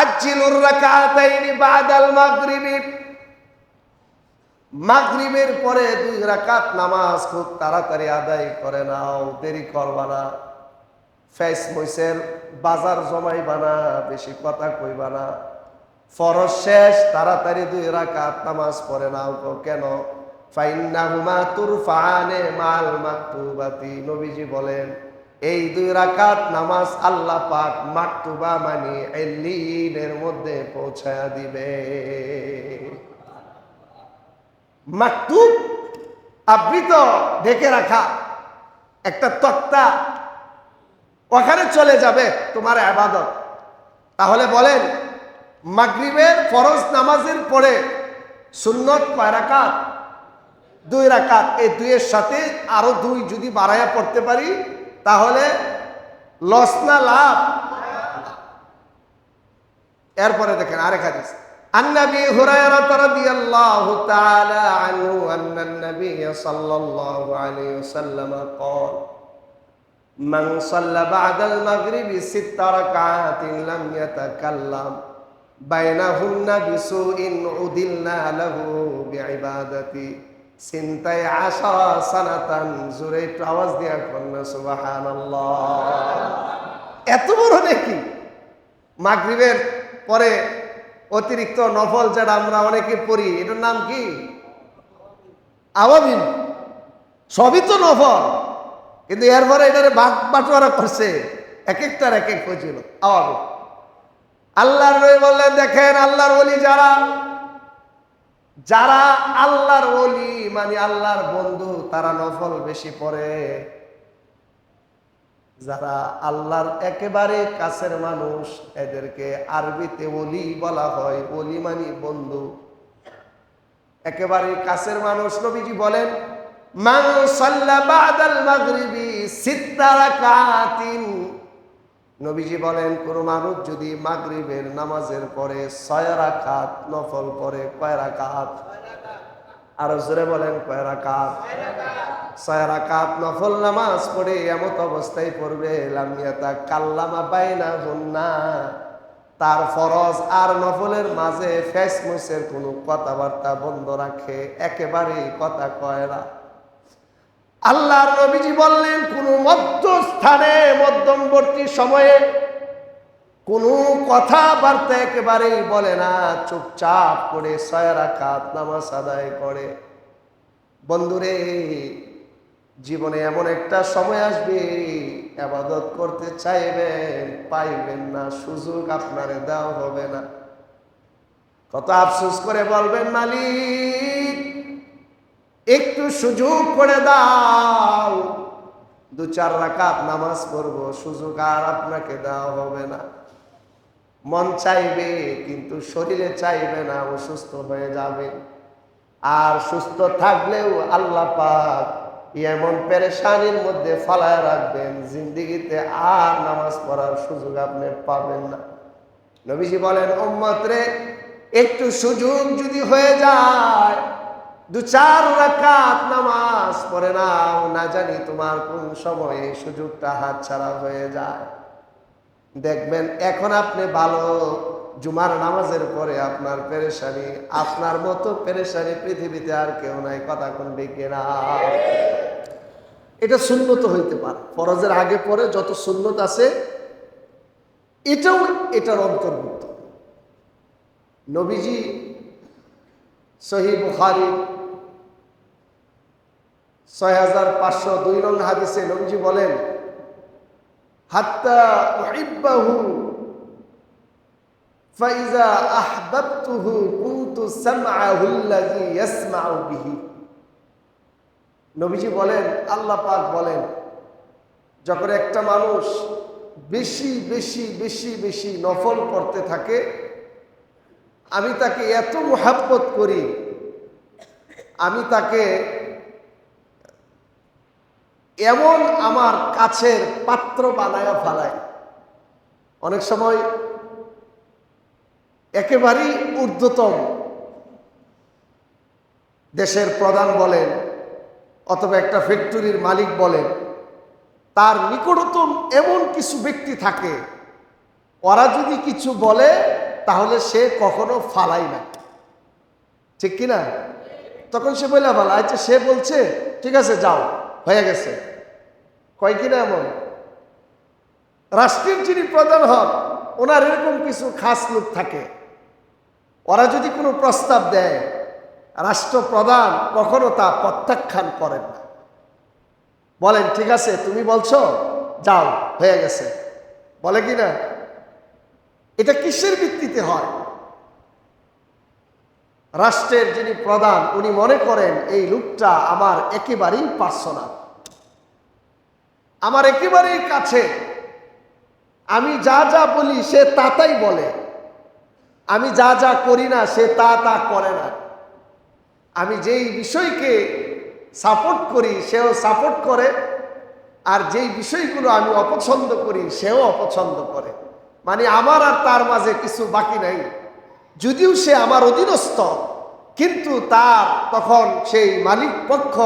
আজ্জিলুর রাকাতাইনি বাদাল মাগরিবি। মাগরিবের পরে দুই রাকাত নামাজ খুব তাড়াতাড়ি আদায় করে নাও, দেরি করবা না। ফেস মইসের বাজার জমাইবা না, বেশি কথা কইবা না। ফরজ শেষ, তাড়াতাড়ি দুই রাকাত নামাজ পড়ে নাও গো, কেন? ফাইন্নাহুমা তুরফানে মাল মাকতুবাতি, নবীজি বলেন এই দুই রাকাত নামাজ আল্লাহ পাক মাকতুবা মানে এলিনের মধ্যে পৌঁছায়া দিবে। মাকতুব আবৃত ঢেকে রাখা একটা তক্তা ওখানে চলে যাবে তোমার আবাদত। তাহলে বলেন, মাগরিবের ফরজ নামাজের পরে সুন্নত কয় রাকাত? দুই রাকাত। এই দুইয়ের সাথে আরও দুই যদি বাড়াইয়া পড়তে পারি তাহলে লস না লাভ এরপরে দেখেন আরেক হাদিস عن ابي هريره رضي الله تعالى عنه ان النبي صلى الله عليه وسلم قال من صلى بعد المغرب ست ركعات لم يتكلم بينهن بسوء عدلنا له চিন্তায় আশা সানাতান, জোরে একটু আওয়াজ দেওয়া সুবাহান এত বড় নাকি? পরে অতিরিক্ত নফল যেটা আমরা অনেকে পড়ি, এটার নাম কি? আওয়ামিন সবই তো নফল, কিন্তু এরপরে এটারে বাঘ বাটোয়ারা করছে এক একটার এক এক হয়েছিল আওয়ামিন আল্লাহর বললেন, দেখেন আল্লাহর বলি যারা যারা আল্লাহর ওলি মানে আল্লাহর বন্ধু, তারা নফল বেশি পড়ে। যারা আল্লাহর একেবারে কাছের মানুষ, এদেরকে আরবিতে ওলি বলা হয়। ওলি মানি বন্ধু। একেবারে কাছের মানুষ, নবীজি বলেন, মান বাদাল মাগরিবি নবীজি বলেন, কোন মানুষ যদি মাগরিবের নামাজের পরে ছয় রাকাত নফল পরে কয় রাকাত? আরও জোরে বলেন, কয় রাকাত? ছয় রাকাত নফল নামাজ পড়ে এমত অবস্থায় পড়বে লামিয়াতা কাল্লামা বাইনা হুন্না তার ফরজ আর নফলের মাঝে ফেস মুসের কোনো কথাবার্তা বন্ধ রাখে, একেবারেই কথা কয় না। আল্লাহর নবীজি বললেন, কোন মধ্যস্থানে, মধ্যমবর্তী সময়ে কোনো কথাবার্তা একেবারেই বলে না, চুপচাপ করে ছয় রাকাত নামাজ আদায় করে। বন্ধুরে, জীবনে এমন একটা সময় আসবে, আবাদত করতে চাইবেন, পাইবেন না, সুযোগ আপনারে দেওয়া হবে না। কত আফসোস করে বলবেন, মালিক! একটু সুযোগ করে দাও। দু চার রাকাত নামাজ পড়ব, সুযোগ আর আপনাকে দেওয়া হবে না। মন চাইবে, কিন্তু শরীরে চাইবে না, অসুস্থ হয়ে যাবে। আর সুস্থ থাকলেও আল্লাহ পাক এমন পেরেশানির মধ্যে ফালায় রাখবেন, জিন্দিগিতে আর নামাজ পড়ার সুযোগ আপনি পাবেন না। নবীজি বলেন ওম্মত রে, একটু সুযোগ যদি হয়ে যায় দু চার রাকাত নামাজ পড়ে নাও, না জানি তোমার কোন সময়ে সুযোগটা হাতছাড়া হয়ে যায়। দেখবেন, এখন আপনি ভালো জুমার নামাজের পরে আপনার পেরেশানি, আপনার মতো পেরেশানি পৃথিবীতে আর কেউ নাই, কথা কোন এটা শূন্যত হইতে পারে। ফরজের আগে পরে যত শূন্যত আছে, এটাও এটার অন্তর্ভুক্ত। নবীজি সহি বুখারি ছয় হাজার পাঁচশো দুই নং হাদিসে নবীজি বলেন, হাত্তা উহিব্বাহু, ফাইজা আহবাবতুহু কুনতু সামআহু আল্লাযী ইয়াসমাউ বিহি। নবীজি বলেন, আল্লাহ পাক বলেন, যখন একটা মানুষ বেশি বেশি বেশি বেশি নফল করতে থাকে, আমি তাকে এত মোহাব্বত করি, আমি তাকে এমন আমার কাছের পাত্র বানায়া ফালায়। অনেক সময় একেবারেই ঊর্ধ্বতম দেশের প্রধান বলেন অথবা একটা ফ্যাক্টরির মালিক বলেন, তার নিকটতম এমন কিছু ব্যক্তি থাকে, ওরা যদি কিছু বলে তাহলে সে কখনো ফালাই না। ঠিক কিনা? তখন সে বললা ভালো আচ্ছা সে বলছে, ঠিক আছে, যাও। হয়ে গেছে। কয় কিনা এমন? রাষ্ট্রের যিনি প্রধান হন, ওনার এরকম কিছু খাস লোক থাকে। ওরা যদি কোনো প্রস্তাব দেয়, রাষ্ট্রপ্রধান কখনো তা প্রত্যাখ্যান করেন না। বলেন, ঠিক আছে, তুমি বলছো, যাও, হয়ে গেছে। বলে কি না এটা কিসের ভিত্তিতে হয়? রাষ্ট্রের যিনি প্রধান, উনি মনে করেন, এই লোকটা আমার একেবারেই পার্সোনাল আমার একেবারেই কাছে। আমি যা যা বলি, সে তা তাই বলে। আমি যা যা করি না, সে তা তা করে না। আমি যেই বিষয়কে সাপোর্ট করি, সেও সাপোর্ট করে। আর যেই বিষয়গুলো আমি অপছন্দ করি, সেও অপছন্দ করে। মানে আমার আর তার মাঝে কিছু বাকি নাই। যদিও সে আমার অধীনস্থ, কিন্তু তার তখন সেই মালিক পক্ষ,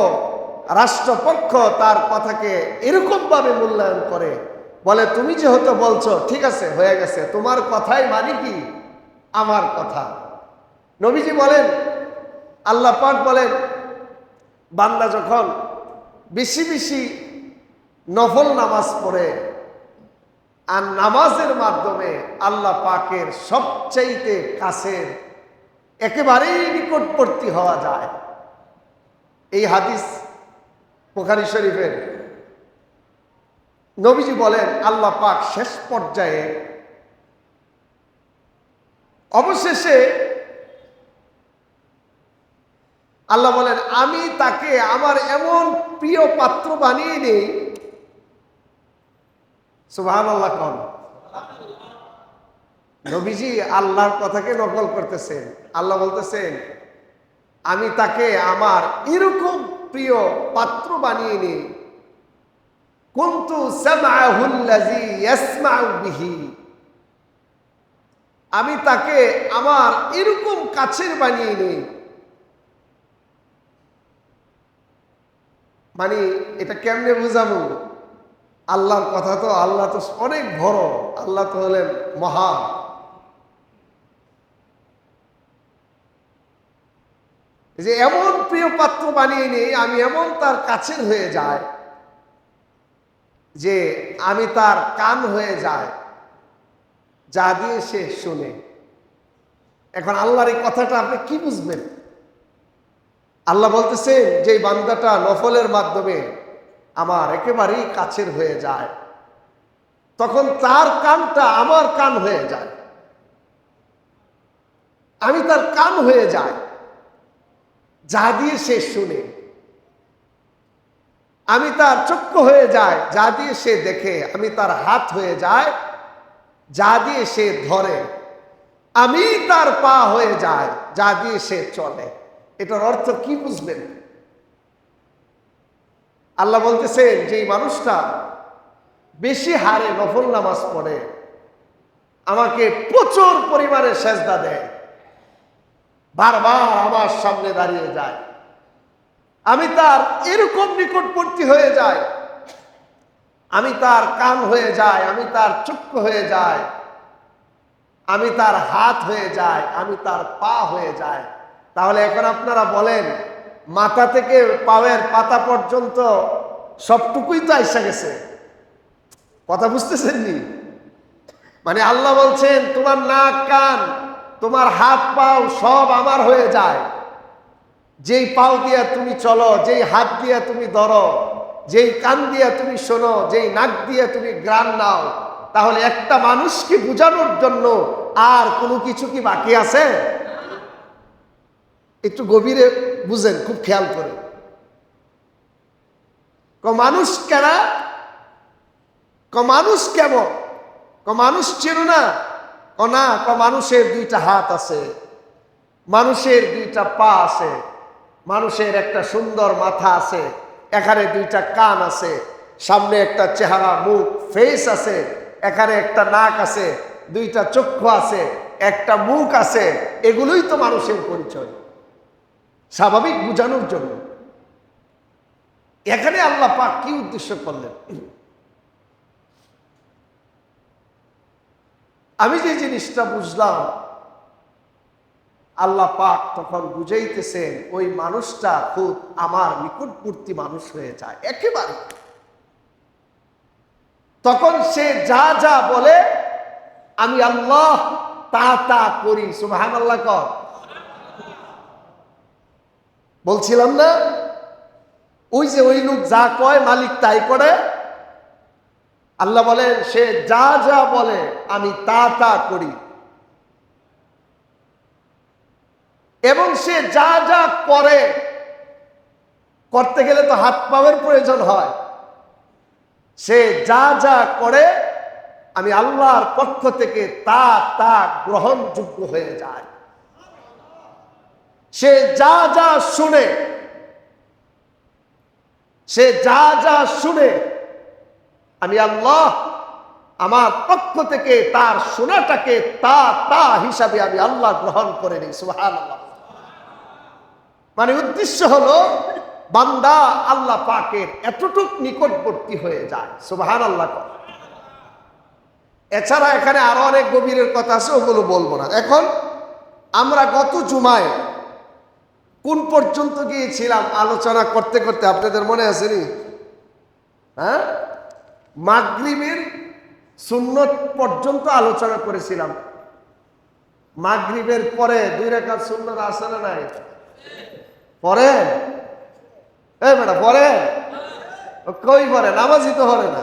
রাষ্ট্রপক্ষ তার কথাকে এরকমভাবে মূল্যায়ন করে, বলে, তুমি যেহেতু বলছো, ঠিক আছে, হয়ে গেছে, তোমার কথাই মানে কি? আমার কথা। নবীজি বলেন, আল্লাহ পাক বলেন, বান্দা যখন বেশি বেশি নফল নামাজ পড়ে আর নামাজের মাধ্যমে আল্লাহ পাকের সবচাইতে কাছের, একেবারেই নিকটবর্তী হওয়া যায়। এই হাদিস বুখারি শরীফের। নবীজি বলেন, আল্লাহ পাক শেষ পর্যায়ে অবশেষে আল্লাহ বলেন, আমি তাকে আমার এমন প্রিয় পাত্র বানিয়ে নেই সুবাহ আল্লাহ কন? নবীজি আল্লাহর কথাকে নকল করতেছেন। আল্লাহ বলতেছেন, আমি তাকে আমার এরকম প্রিয় পাত্র বানিয়ে বিহি। আমি তাকে আমার এরকম কাছের বানিয়ে নিই মানে এটা কেমনে বুঝাবো? আল্লাহর কথা তো আল্লাহ তো অনেক বড়, আল্লাহ তো হলেন মহান। যে এমন প্রিয় পাত্র বানিয়ে নিই আমি এমন তার কাছের হয়ে যায় যে আমি তার কান হয়ে যায় যা দিয়ে সে শুনে। এখন আল্লাহর এই কথাটা আপনি কি বুঝবেন? আল্লাহ বলতেছেন যে বান্দাটা নফলের মাধ্যমে আমার একেবারেই কাছের হয়ে যায়। তখন তার কানটা আমার কান হয়ে যায়। আমি তার কান হয়ে যায় যা দিয়ে সে শুনে। আমি তার চক্ষু হয়ে যায় যা দিয়ে সে দেখে। আমি তার হাত হয়ে যায় যা দিয়ে সে ধরে। আমি তার পা হয়ে যায় যা দিয়ে সে চলে। এটার অর্থ কি বুঝবেন? আল্লাহ বলতেছেন যে এই মানুষটা বেশি হারে নফল নামাজ পড়ে, আমাকে প্রচুর পরিমাণে সেজদা দেয়, বারবার আমার সামনে দাঁড়িয়ে যায়। আমি তার এরকম নিকটবর্তী হয়ে যাই, আমি তার কান হয়ে যায় আমি তার চক্ষু হয়ে যায় আমি তার হাত হয়ে যায় আমি তার পা হয়ে যায় তাহলে এখন আপনারা বলেন মাথা থেকে পায়ের পাতা পর্যন্ত সবটুকুই তো আইসা গেছে। কথা বুঝতেছেন নি মানে আল্লাহ বলছেন, তোমার নাক, কান, তোমার হাত, পাও সব আমার হয়ে যায়। যেই পাও দিয়া তুমি চলো, যেই হাত দিয়া তুমি ধরো, যেই কান দিয়া তুমি শোনো, যেই নাক দিয়া তুমি গ্রান নাও, তাহলে একটা মানুষকে বোঝানোর জন্য আর কোনো কিছু কি বাকি আছে? একটু গভীরে বুঝেন, খুব খেয়াল করে ক মানুষ কেনা, ক মানুষ কেমন ক মানুষ চেনো না, ক না, ক মানুষের দুইটা হাত আছে, মানুষের দুইটা পা আছে, মানুষের একটা সুন্দর মাথা আছে, এখানে দুইটা কান আছে, সামনে একটা চেহারা, মুখ ফেস আছে, এখানে একটা নাক আছে, দুইটা চক্ষু আছে, একটা মুখ আছে, এগুলোই তো মানুষের পরিচয়। স্বাভাবিক বোঝানোর জন্য। এখানে আল্লাহ পাক কি উদ্দেশ্য করলেন? আমি যে জিনিসটা বুঝলাম, আল্লাহ পাক তখন বুঝাইতেছেন, ওই মানুষটা খুব আমার নিকটবর্তী মানুষ হয়ে যায়, একেবারে। তখন সে যা যা বলে, আমি আল্লাহ তা তা করি সুবাহান আল্লাহ কর। বলছিলাম না? ওই যে ওই লোক যা কয়, মালিক তাই করে। আল্লাহ বলেন, সে যা যা বলে, আমি তা তা করি। এবং সে যা যা করে, করতে গেলে তো হাত পাওয়ের প্রয়োজন হয়। সে যা যা করে, আমি আল্লাহর পক্ষ থেকে তা তা গ্রহণযোগ্য হয়ে যায়। সে যা যা শুনে, সে যা যা শুনে, আমি আল্লাহ আমার পক্ষ থেকে তার শোনাটাকে তা তা হিসাবে আমি আল্লাহ গ্রহণ করে নিই সুহান মানে উদ্দেশ্য হলো, বান্দা আল্লাহ পাকের এতটুক নিকটবর্তী হয়ে যায় সুবাহান আল্লাহ এছাড়া এখানে আরও অনেক গভীরের কথা আছে, ওগুলো বলব না। এখন আমরা গত জুমায় কোন পর্যন্ত গিয়েছিলাম আলোচনা করতে করতে? আপনাদের মনে আসেনি হ্যাঁ? মাগরিবের সুন্নত পর্যন্ত আলোচনা করেছিলাম। মাগরিবের পরে দুই রেখা সুন্নত আসে না নাই? পড়েন এই পড়েন ও কই পড়ে নামাজই তো পড়ে না।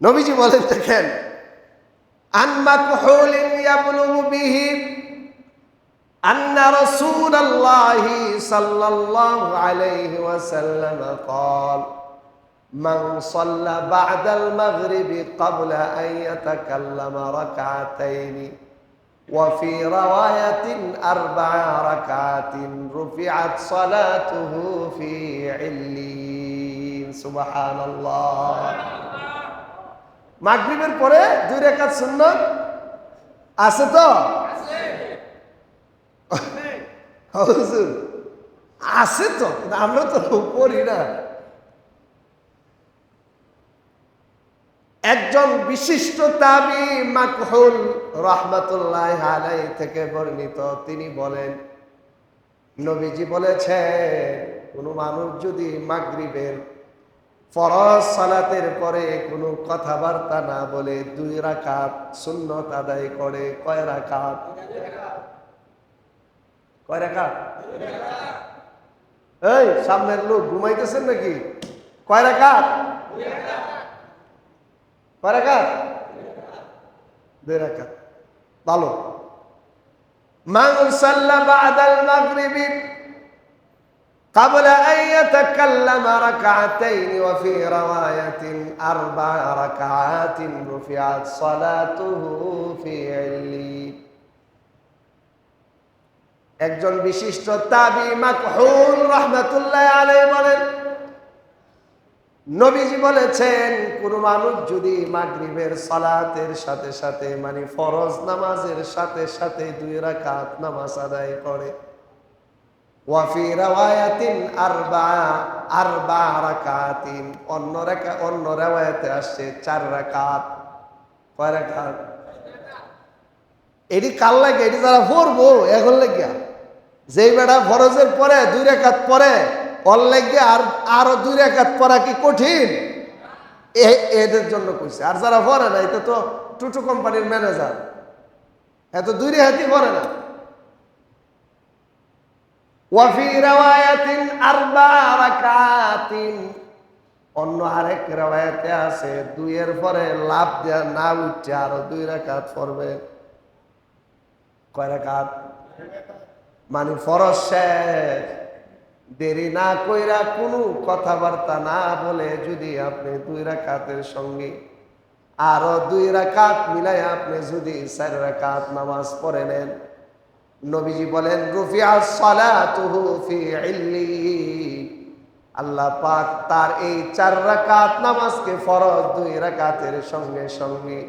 নবীজি বলেন, দেখেন আন্মা কুহুলিন أن رسول الله صلى الله عليه وسلم قال من صلى بعد المغرب قبل أن يتكلم ركعتين وفي رواية أربع ركعات رفعت صلاته في علين سبحان الله মাগরিবের পরে দুই রেখাত সুন্নত আছে তো হুজুর। আছে তো আমরা তো পড়ি না। একজন বিশিষ্ট তাবি মাকহুল রহমতুল্লাহ আলাই থেকে বর্ণিত, তিনি বলেন, নবীজি বলেছে কোনো মানুষ যদি মাগরিবের ফরজ সালাতের পরে কোনো কথাবার্তা না বলে দুই রাকাত সুন্নত আদায় করে, কয় রাকাত? কয় রাকাত এই সামনের লোক ঘুমাইতেছেন নাকি কয় রাকাত কয় রাকাত দুই রাকাত ভালো من صلى بعد المغرب قبل أن يتكلم ركعتين وفي رواية أربع ركعات رفعت صلاته في عليين একজন বিশিষ্ট তাবি মাকহুল রহমাতুল্লাহ আলাই বলেন, নবীজি বলেছেন, কোন মানুষ যদি মাগরিবের সালাতের সাথে সাথে মানে ফরজ নামাজের সাথে সাথে দুই রাকাত নামাজ আদায় করে ওয়াফি রাওয়ায়াতিন আরবা আরবা রাকাতিন, অন্য রাকা অন্য রাওয়ায়াতে আসছে চার রাকাত। কয় রাকাত? এটি কাল লাগে? এটি যারা পড়ব, এখন লাগিয়া। যেই বেটা ফরজের পরে, দুই রেখাত পরে লাগে আর, আরও দুই রেখাত পড়া কি কঠিন? এদের জন্য কইছে। আর যারা পড়ে না, এটা তো টুটু কোম্পানির ম্যানেজার। এত দুই রেখাতই পড়ে না। ওয়াফি রাওয়ায়াতিন আরবা রাকাতিন। অন্য আরেক রাওয়ায়াতে আছে, দুইয়ের পরে লাভ দেয়া না উঠছে আরও দুই রাকাত পড়বে। কয় রাকাত মানে ফরজ শেষ। দেরি না কইরা কোনো কথাবার্তা না বলে যদি আপনি দুই রাকাতের সঙ্গে আরও দুই রাকাত মিলাই আপনি যদি চার রাকাত নামাজ পড়ে নেন, নবীজি বলেন, রুফিয়া সালাতুহু ফি আল্লাহ পাক তার এই চার রাকাত নামাজকে ফরজ দুই রাকাতের সঙ্গে সঙ্গে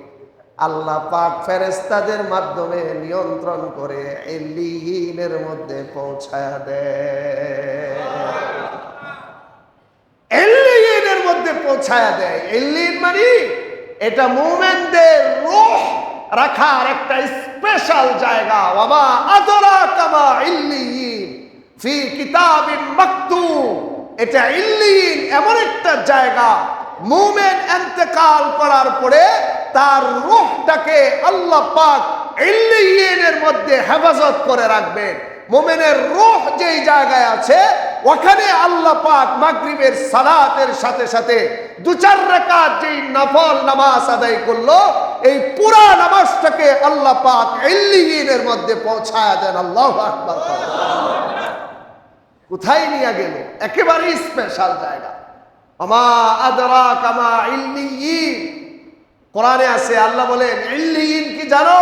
আল্লাহ পাক ফেরেস্তাদের মাধ্যমে নিয়ন্ত্রণ করে এলিহিনের মধ্যে পৌঁছায় দেয় মধ্যে পৌঁছায় দেয় এলিন মানে এটা মুমেনদের রূহ রাখার একটা স্পেশাল জায়গা। বাবা আদরা কামা ইল্লিয়িন ফি কিতাবিন এটা ইল্লিয়িন এমন একটা জায়গা। মুমেন ইন্তেকাল করার পরে তার রূহটাকে আল্লাহ পাক মধ্যে হেফাজত করে রাখবেন। মোমেনের রূহ যেই জায়গায় আছে, ওখানে আল্লাহ পাক মাগরিবের সালাতের সাথে সাথে দু চার রাকাত যেই নফল নামাজ আদায় করল, এই পুরা নামাজটাকে আল্লাহ পাক ইল্লিয়িনের মধ্যে পৌঁছায় দেন। আল্লাহ কোথায় নিয়ে গেল? একেবারেই স্পেশাল জায়গা। আমা আদরা কামা কোরআনে আছে, আল্লাহ বলেন ইল্লিয়িন কি জানো?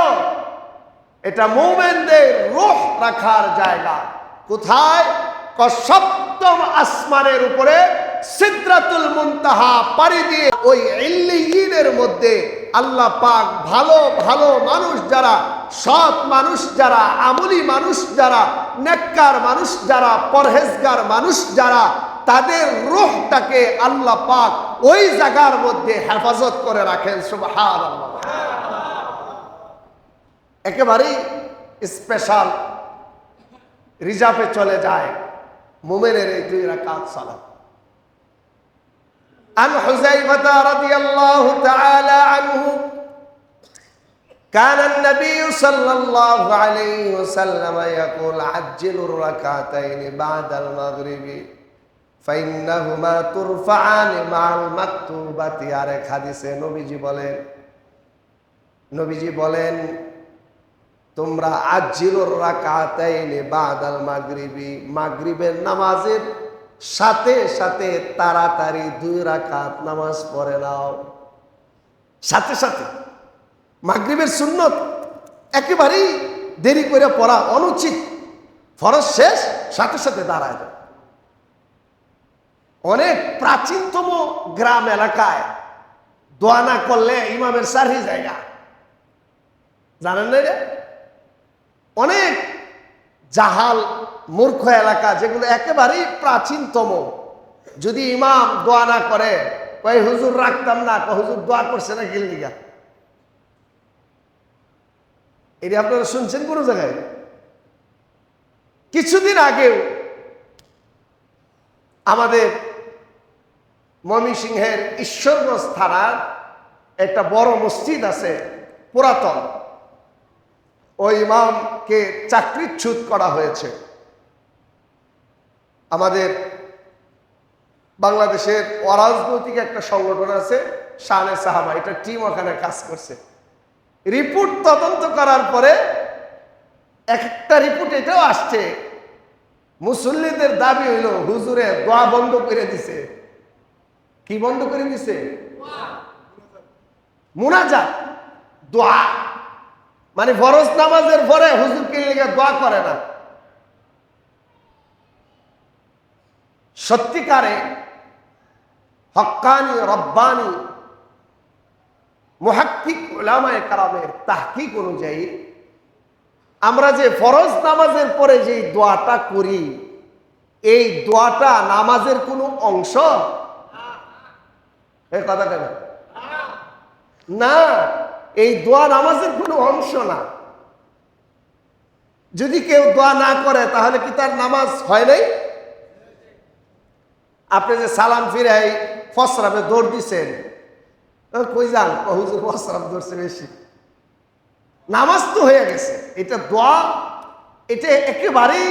এটা মোমেনদের রোহ রাখার জায়গা। কোথায়? সপ্তম আসমানের উপরে সিদ্রাতুল মুনতাহা পাড়ি দিয়ে ওই ইল্লিয়িনের মধ্যে আল্লাহ পাক ভালো ভালো মানুষ যারা, সৎ মানুষ যারা, আমলি মানুষ যারা, নেককার মানুষ যারা, পরহেজগার মানুষ যারা তাদের রোহটাকে আল্লাহ পাক ওই জায়গার মধ্যে হেফাজত করে রাখেন সুবহানাল্লাহ একেবারেই স্পেশাল রিজার্ভে চলে যায় মোমেনের এই দুই রাকাত সালাত عن حذيفة رضي الله تعالى عنه كان النبي صلى الله عليه وسلم يقول عجلوا الركعتين بعد المغرب নবীজি বলেন নবীজি বলেন, তোমরা বাদাল মাগরিবি। নামাজের সাথে সাথে তাড়াতাড়ি দুই রাকাত নামাজ পড়ে নাও। সাথে সাথে। মাগরীবের সুন্নত একেবারেই দেরি করে পড়া অনুচিত। ফরজ শেষ, সাথে সাথে দাঁড়ায় অনেক প্রাচীনতম গ্রাম এলাকায় দোয়া না করলে ইমামের সারি জায়গা জানেন না রে অনেক জাহাল, মূর্খ এলাকা যেগুলো একেবারেই প্রাচীনতম। যদি ইমাম দোয়া না করে, কয়, হুজুর, রাখতাম না। কয়, হুজুর, দোয়া করছে না গিলদিগা এটা আপনারা শুনছেন কোনো জায়গায়? কিছুদিন আগেও আমাদের ময়মনসিংহের ঈশ্বরগঞ্জ থানার একটা বড় মসজিদ আছে, পুরাতন। ওই ইমামকে চাকরিচ্যুত করা হয়েছে। আমাদের বাংলাদেশের অরাজনৈতিক একটা সংগঠন আছে, শানে সাহাবা। এটা টিম ওখানে কাজ করছে। রিপোর্ট তদন্ত করার পরে একটা রিপোর্ট এটাও আসছে। মুসল্লিদের দাবি হইল, হুজুরে দোয়া বন্ধ করে দিছে। কি বন্ধ করে দিছে? মুনাজাত, দোয়া। মানে ফরজ নামাজের পরে হুজুরকে লেগে দোয়া করে না। সত্যিকারে হক্কানি রব্বানি, মুহাক্কিক উলামায়ে কারামের তাহকিক অনুযায়ী আমরা যে ফরজ নামাজের পরে যে দোয়াটা করি, এই দোয়াটা নামাজের কোনো অংশ এই কথা কেন না? এই দোয়া নামাজের কোনো অংশ না। যদি কেউ দোয়া না করে, তাহলে কি তার নামাজ হয় নাই? আপনি যে সালাম ফিরাই ফসরামে দৌড় দিছেন কই যান? হুজুর, ফসরাম ধরছে বেশি। নামাজ তো হয়ে গেছে। এটা দোয়া, এটা একেবারেই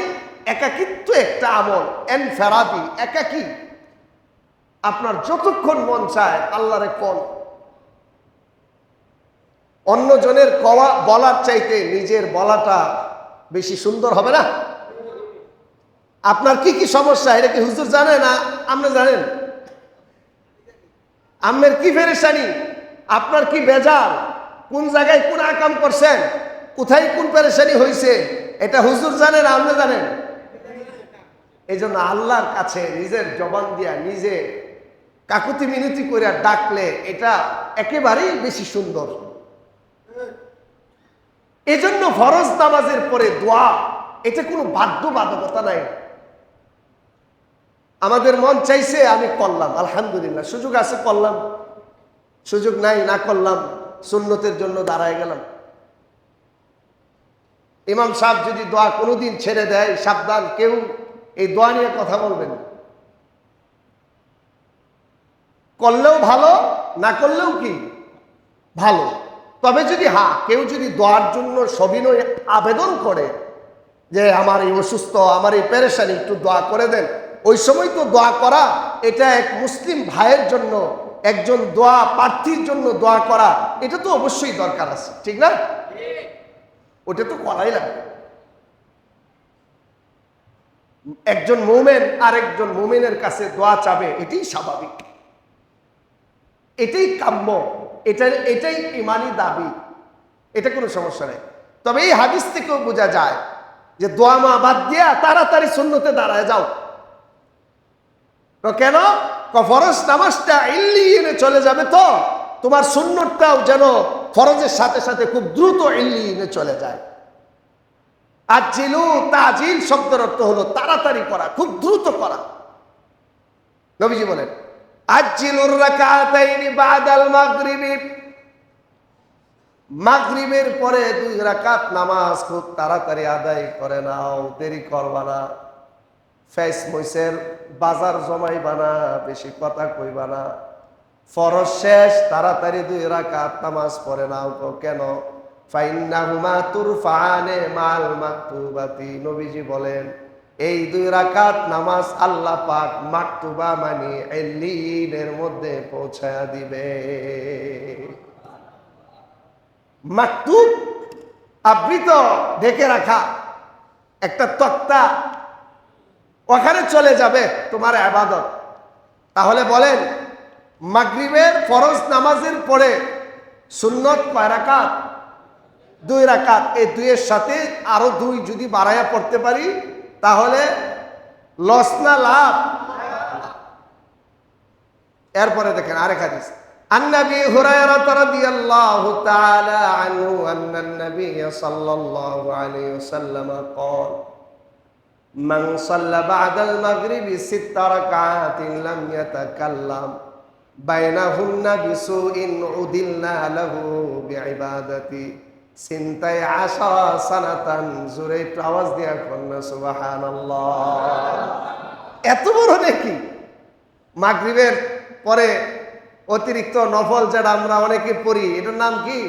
একাকিত্ব একটা আমল। এন ফেরাদি একাকি। আপনার যতক্ষণ মন চায় আল্লাহরে কন অন্যজনের কওয়া বলার চাইতে নিজের বলাটা বেশি সুন্দর হবে না? আপনার কি কি সমস্যা? এটা কি হুজুর জানে না? আপনি জানেন? আপনার কি ফেরেশানি? আপনার কি বেজার? কোন জায়গায় কোন আকাম করছেন? কোথায় কোন পেরেশানি হয়েছে এটা হুজুর জানেন আপনি জানেন? এই জন্য আল্লাহর কাছে নিজের জবান দিয়া নিজে কাকুতি মিনতি করে ডাকলে এটা একেবারেই বেশি সুন্দর। এজন্য ফরজ নামাজের পরে দোয়া, এটা কোনো বাধ্যবাধকতা নাই। আমাদের মন চাইছে আমি করলাম, আলহামদুলিল্লাহ। সুযোগ আছে করলাম। সুযোগ নাই, না করলাম। সুন্নতের জন্য দাঁড়ায় গেলাম। ইমাম সাহেব যদি দোয়া কোনোদিন ছেড়ে দেয়, সাবধান, কেউ এই দোয়া নিয়ে কথা বলবেন না। করলেও ভালো, না করলেও কি? ভালো। তবে যদি, হা, কেউ যদি দোয়ার জন্য সবিনয় আবেদন করে যে আমার এই অসুস্থ, আমার এই পেরেশানি, একটু দোয়া করে দেন। ওই সময় তো দোয়া করা, এটা এক মুসলিম ভাইয়ের জন্য, একজন দোয়া প্রার্থীর জন্য দোয়া করা, এটা তো অবশ্যই দরকার আছে, ঠিক না? ওটা তো করাই লাগবে। একজন মোমেন আর একজন মোমেনের কাছে দোয়া চাবে, এটাই স্বাভাবিক। এটাই কাম্য, এটা, এটাই ইমানি দাবি, এটা কোনো সমস্যা নেই। তবে এই হাদিস থেকেও বোঝা যায় যে দোয়া মা বাদ দিয়া তাড়াতাড়ি শূন্যতে দাঁড়ায় যাও। কেন? ফরজ নামাজটা ইল্লিনে চলে যাবে তো, তোমার সুন্নতটাও যেন ফরজের সাথে সাথে খুব দ্রুত ইল্লিনে চলে যায়। আজিলু তাজিল শব্দের অর্থ হলো তাড়াতাড়ি করা, খুব দ্রুত করা। নবীজি বলেন আজিলুর রাকাতাইনি বাদাল মাগরিবি। মাগরিবের পরে দুই রাকাত নামাজ খুব তাড়াতাড়ি আদায় করে নাও, দেরি করবা না। ফেস মইসের বাজার জমাইবা না, বেশি কথা কইবা না। ফরজ শেষ, তাড়াতাড়ি দুই রাকাত নামাজ পড়ে নাও গো কেন? ফাইন্নাহুমা তুরফানে মাল মাকতুবাতি, নবীজি বলেন এই দুই রাকাত নামাজ আল্লাহ পাক মাকতুবা মানে এলিনের মধ্যে পৌঁছায়া দিবে। মাকতুব আবৃত ঢেকে রাখা একটা তক্তা ওখানে চলে যাবে তোমার আবাদত। তাহলে বলেন, মাগরিবের ফরজ নামাজের পরে সুন্নত কয় রাকাত? দুই রাকাত। এই দুইয়ের সাথে আরও দুই যদি বাড়াইয়া পড়তে পারি তাহলে লস না লাভ এরপরে দেখেন আরেক হাদিস عن ابي هريره رضي الله تعالى عنه ان النبي صلى الله عليه وسلم قال من صلى بعد المغرب ست ركعات لم يتكلم بينهن بسوء عدلنا له চিন্তায় আশা, সনাতন জোরে একটু আওয়াজ দেওয়া কন্যা সুবাহান এত বড় নাকি? মাগরিবের পরে অতিরিক্ত নফল যেটা আমরা অনেকে পড়ি, এটার নাম কি?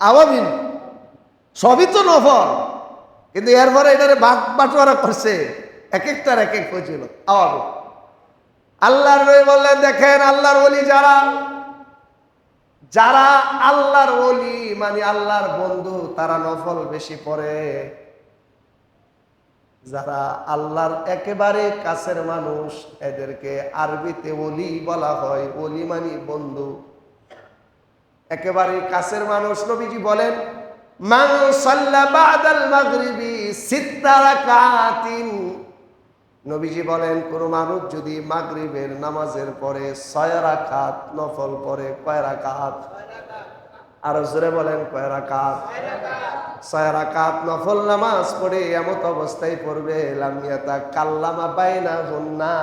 আওয়ামিন সবই তো নফল, কিন্তু এরপরে এটারে বাক বাটোয়ারা করছে। এক একটার এক এক হয়েছিল আওয়ামিন আল্লাহর বললেন, দেখেন, আল্লাহর বলি যারা যারা আল্লাহর ওলি মানে আল্লাহর বন্ধু, তারা নফল বেশি পড়ে। যারা আল্লাহর একেবারে কাছের মানুষ, এদেরকে আরবিতে ওলি বলা হয়। ওলি মানি বন্ধু। একেবারে কাছের মানুষ, নবীজি বলেন, মান সাল্লা বাদাল মাগরিবি নবীজি বলেন, কোন মানুষ যদি মাগরিবের নামাজের পরে ছয় রাকাত নফল পরে কয় রাকাত? আরও জোরে বলেন, কয় রাকাত? ছয় রাকাত নফল নামাজ পড়ে এমত অবস্থায় পড়বে লামিয়াতা কাল্লামা বাইনা হুন্না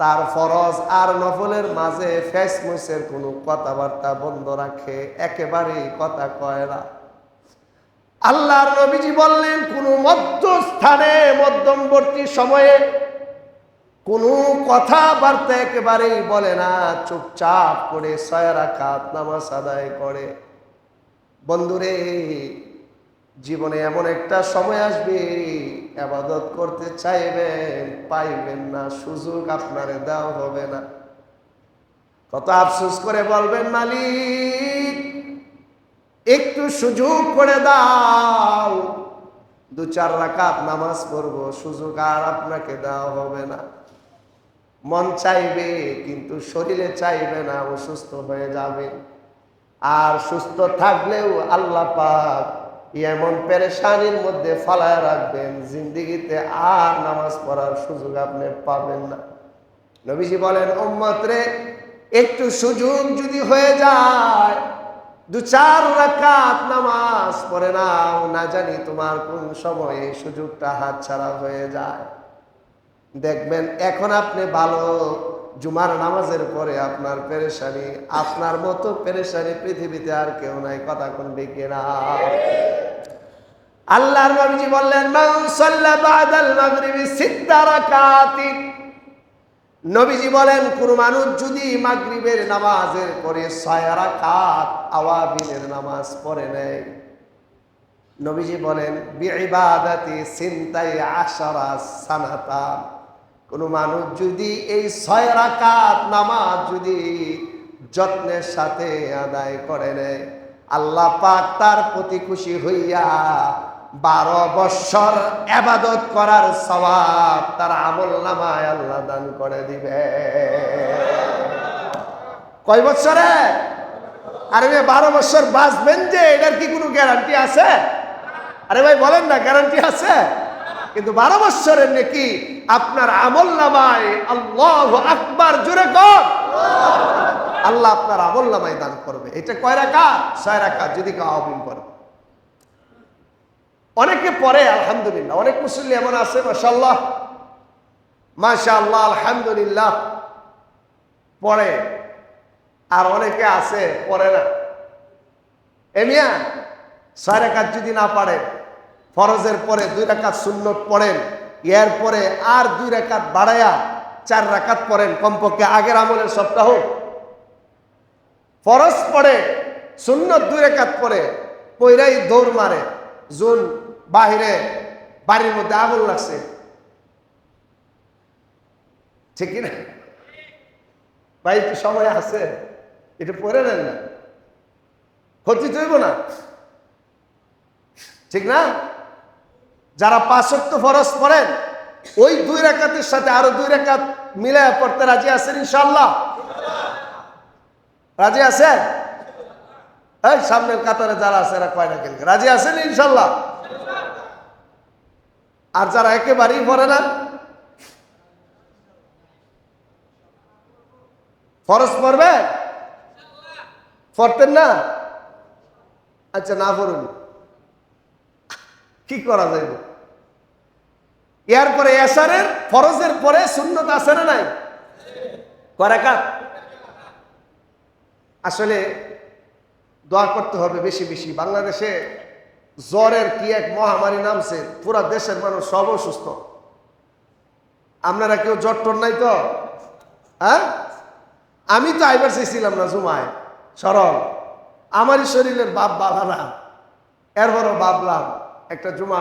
তার ফরজ আর নফলের মাঝে ফেস মুসের কোনো কথাবার্তা বন্ধ রাখে, একেবারেই কথা কয় না। আল্লাহর নবীজি বললেন, কোন মধ্যস্থানে, মধ্যমবর্তী সময়ে কোনো কথাবার্তা একেবারেই বলে না, চুপচাপ করে ছয় রাকাত নামাজ আদায় করে। বন্ধুরে, জীবনে এমন একটা সময় আসবে, আবাদত করতে চাইবেন, পাইবেন না, সুযোগ আপনারে দেওয়া হবে না। কত আফসোস করে বলবেন, মালিক! একটু সুযোগ করে দাও। দু চার রাকাত নামাজ পড়ব, সুযোগ আর আপনাকে দেওয়া হবে না। মন চাইবে, কিন্তু শরীরে চাইবে না, অসুস্থ হয়ে যাবে। আর সুস্থ থাকলেও আল্লাহ পাক এমন পেরেশানির মধ্যে ফালায় রাখবেন, জিন্দিগিতে আর নামাজ পড়ার সুযোগ আপনি পাবেন না। নবীজি বলেন, উম্মত রে, একটু সুযোগ যদি হয়ে যায় দু চার রাকাত নামাজ পড়ে নাও, না জানি তোমার কোন সময়ে সুযোগটা হাতছাড়া হয়ে যায়। দেখবেন, এখন আপনি ভালো জুমার নামাজের পরে আপনার পেরেশানি, আপনার মতো পেরেশানি পৃথিবীতে আর কেউ নাই, কথা কোন ডেকে না। আল্লাহর নবীজি বললেন, মান সাল্লা বাদাল মাগরিবি সিত্তা নবীজি বলেন, কোন মানুষ যদি মাগরিবের নামাজের পরে ছয় রাকাত আওয়াবিনের নামাজ পড়ে নেয়। নবীজি বলেন, বিইবাদাতি সিনতাই আশারা সানাতা। কোন মানুষ যদি এই ছয় রাকাত নামাজ যদি যত্নের সাথে আদায় করে নেয়, আল্লাহ পাক তার প্রতি খুশি হইয়া বারো বৎসর আবাদত করার স্বভাব তার আমল নামায় আল্লাহ দান করে দিবে। কয় বছরে আরে ভাই, বারো বৎসর বাঁচবেন যে, এটার কি কোনো গ্যারান্টি আছে? আরে ভাই, বলেন না গ্যারান্টি আছে। কিন্তু বারো বছরের নাকি আপনার আমল নামায় আল্লাহ আকবার জুড়ে কর। আল্লাহ আপনার আমল নামায় দান করবে। এটা কয় রাখা ছয় রাখা যদি কাহিন করে। অনেকে পড়ে আলহামদুলিল্লাহ। অনেক মুসল্লি এমন আছে মাসাল্লাহ মাশা আল্লাহ আলহামদুলিল্লাহ। পড়ে আর অনেকে আছে পড়ে না। এমিয়া ছয় রেখাত যদি না পারেন, ফরজের পরে দুই রাকাত সুন্নত পড়েন, এর পরে আর দুই রাকাত বাড়ায়া চার রাকাত পড়েন, কমপক্ষে আগের আমলের সপ্তাহ। ফরজ পড়ে, সুন্নত দুই রেখাত পড়ে, পইরাই দৌড় মারে, জুন বাহিরে, বাড়ির মধ্যে আগুন লাগছে। ঠিক না ভাই, একটু সময় আছে। এটা পড়ে নেন না। ক্ষতি তৈব না। ঠিক না? যারা পাঁচক্ত ফরজ পড়েন, ওই দুই রেখাতের সাথে আরও দুই রেখাত মিলে পড়তে রাজি আছেন ইনশাল্লাহ রাজি আছেন? এই সামনের কাতারে যারা আছে না রাজি আছেন ইনশাল্লাহ আর যারা একেবারেই পড়ে না, ফরজ পড়বে? পড়তেন না? আচ্ছা না পড়ুন। কি করা যাইব? এরপরে এসারের ফরজের পরে শূন্যত না নাই? করাকাত আসলে দোয়া করতে হবে বেশি বেশি। বাংলাদেশে জ্বরের কি এক মহামারী নামছে? পুরা দেশের মানুষ সব অসুস্থ। আপনারা কেউ জ্বর টর নাই তো? হ্যাঁ? আমি তো আইবার চেয়েছিলাম না জুমায়। সরল। আমারই শরীরের বাপ বাধা না এরপরও ভাবলাম একটা জুমা